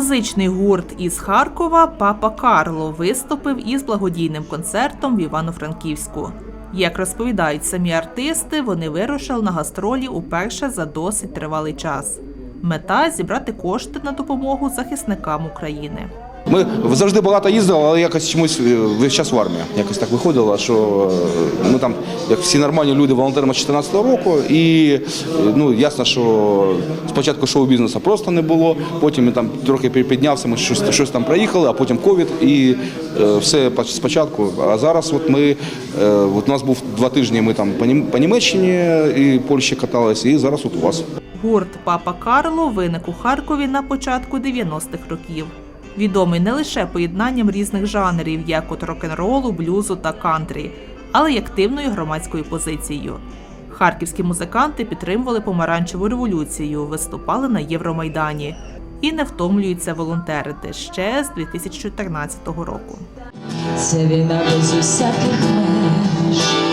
Музичний гурт із Харкова Папа Карло виступив із благодійним концертом в Івано-Франківську. Як розповідають самі артисти, вони вирушили на гастролі уперше за досить тривалий час. Мета зібрати кошти на допомогу захисникам України. Ми завжди багато їздили, але якось чомусь е, весь час в армії. Якось так виходило, що е, ми там, як всі нормальні люди, волонтерами з 14 року, і е, ну ясно, що спочатку шоу-бізнесу просто не було. Потім він там трохи піднявся, ми щось, щось там проїхали, а потім ковід і все спочатку. А зараз, от ми от у нас був два тижні. Ми там по Німеччині і Польщі каталися, і зараз от у вас. Гурт Папа Карло виник у Харкові на початку 90-х років. Відомий не лише поєднанням різних жанрів, як от рок-н-ролу, блюзу та кантрі, але й активною громадською позицією. Харківські музиканти підтримували помаранчеву революцію, виступали на Євромайдані і не втомлюються волонтерити ще з 2014 року. Це війна без усяких меж,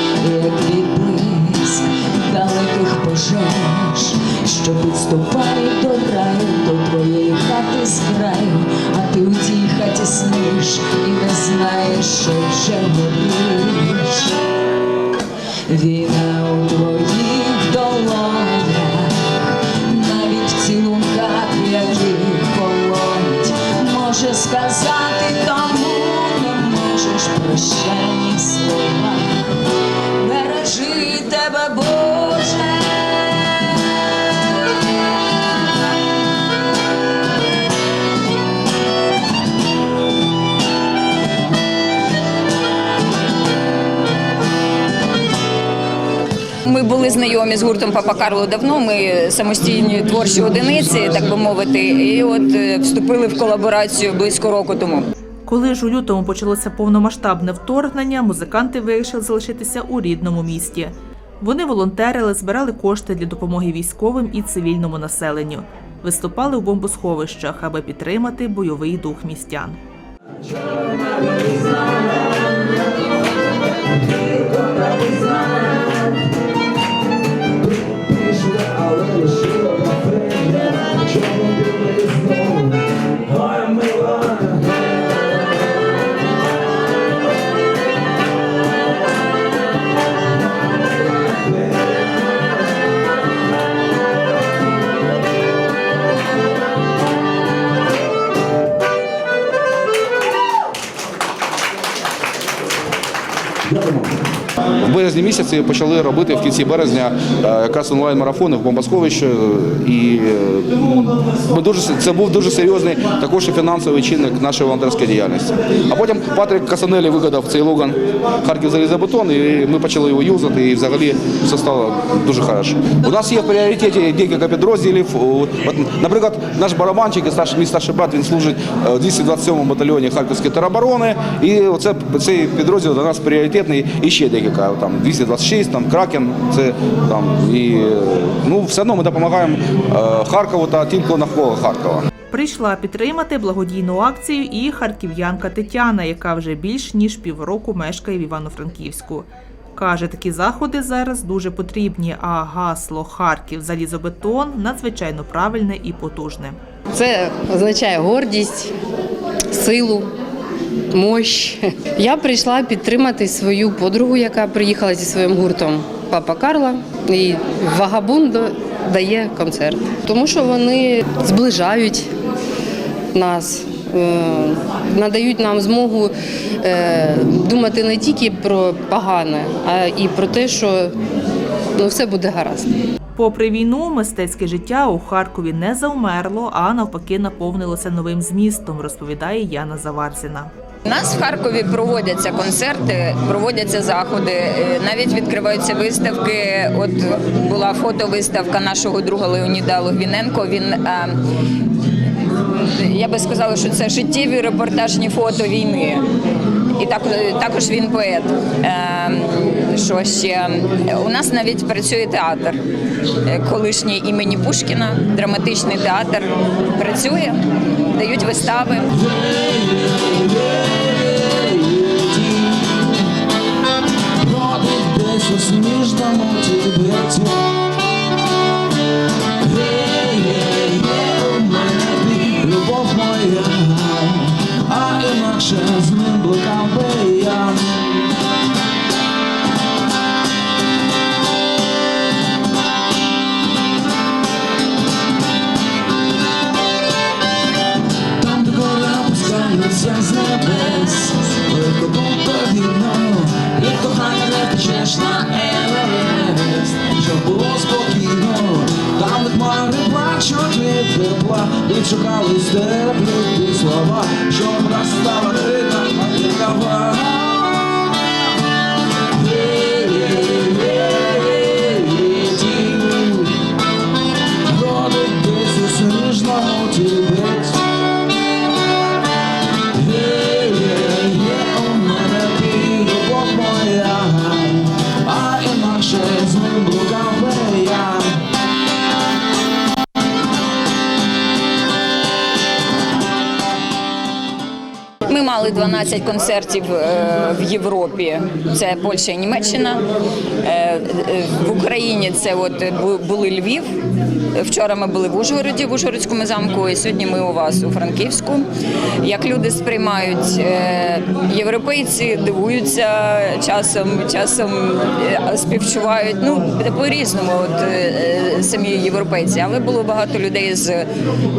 знайомі з гуртом Папа Карло давно. Ми самостійні творчі одиниці, так би мовити, і от е, вступили в колаборацію близько року тому. Коли ж у лютому почалося повномасштабне вторгнення, музиканти вирішили залишитися у рідному місті. Вони волонтерили, збирали кошти для допомоги військовим і цивільному населенню. Виступали у бомбосховищах, аби підтримати бойовий дух містян. В березні місяці почали робити в кінці березня е, якраз онлайн-марафони в бомбосховищі. І е, ми дуже це був дуже серйозний також і фінансовий чинник нашої волонтерської діяльності. А потім Патрік Касанелі вигадав цей логан Харків залізобетон, і ми почали його юзати, і взагалі все стало дуже хорошо. У нас є в пріоритеті декілька підрозділів. Наприклад, наш барабанчик і мій старший брат він служить е, в 227-му батальйоні Харківської тероборони. І оце цей підрозділ до нас пріоритетний і ще декілька. Там 226, там Кракен. Це там і ну все одно ми допомагаємо е, Харкову та тим, хто навколо Харкова. Прийшла підтримати благодійну акцію і харків'янка Тетяна, яка вже більш ніж півроку мешкає в Івано-Франківську. Каже, такі заходи зараз дуже потрібні, а гасло Харків залізобетон надзвичайно правильне і потужне. Це означає гордість, силу, мощ. Я прийшла підтримати свою подругу, яка приїхала зі своїм гуртом Папа Карла. І Вагабундо дає концерт. Тому що вони зближають нас. е, Надають нам змогу е, думати не тільки про погане, а і про те, що ну, все буде гаразд. Попри війну, мистецьке життя у Харкові не завмерло, а навпаки наповнилося новим змістом, розповідає Яна Заварзіна. У нас в Харкові проводяться концерти, проводяться заходи, е, навіть відкриваються виставки. От була фотовиставка нашого друга Леоніда Логвіненко. Він е, я би сказала, що це життєві репортажні фото війни. І так, також він поет. Е, що ще? У нас навіть працює театр, е, колишній імені Пушкіна, драматичний театр працює, дають вистави. Бродить десь у шукали степлі 12 концертів е, в Європі. Це Польща і Німеччина. Е, е, В Україні це от бу- були Львів. Вчора ми були в Ужгороді, в Ужгородському замку, і сьогодні ми у вас у Франківську. Як люди сприймають е, європейці, дивуються часом, часом е, співчувають. Ну по-різному, от е, е, самі європейці, але було багато людей з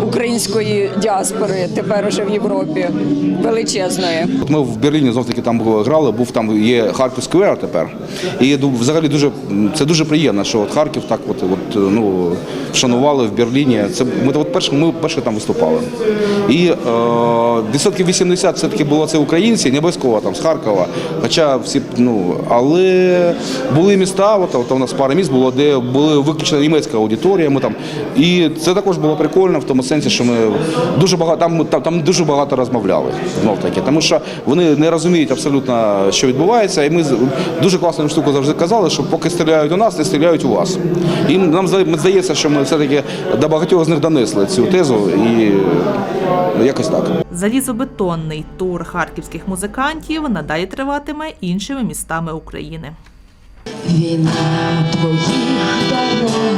української діаспори тепер уже в Європі величезної. Ми в Берліні знов таки там грали, був там є Харків Сквер тепер. І взагалі дуже це дуже приємно, що от Харків так от, от ну вшанували в Берліні. Це ми от перше, ми перше там виступали. І е, відсотків 80 все таки було це українці, не обов'язково там з Харкова. Хоча всі ну але були міста, от, от у нас пара міст було, де були виключно німецька аудиторія. Ми там і це також було прикольно в тому сенсі, що ми дуже багато там, там, там дуже багато розмовляли знов таки, тому що вони не розуміють абсолютно, що відбувається. І ми дуже класну штуку завжди казали, що поки стріляють у нас, не стріляють у вас. І нам здається, що ми все-таки до багатьох з них донесли цю тезу і ну, якось так. Залізобетонний тур харківських музикантів надалі триватиме іншими містами України. Війна твоїх дорогах,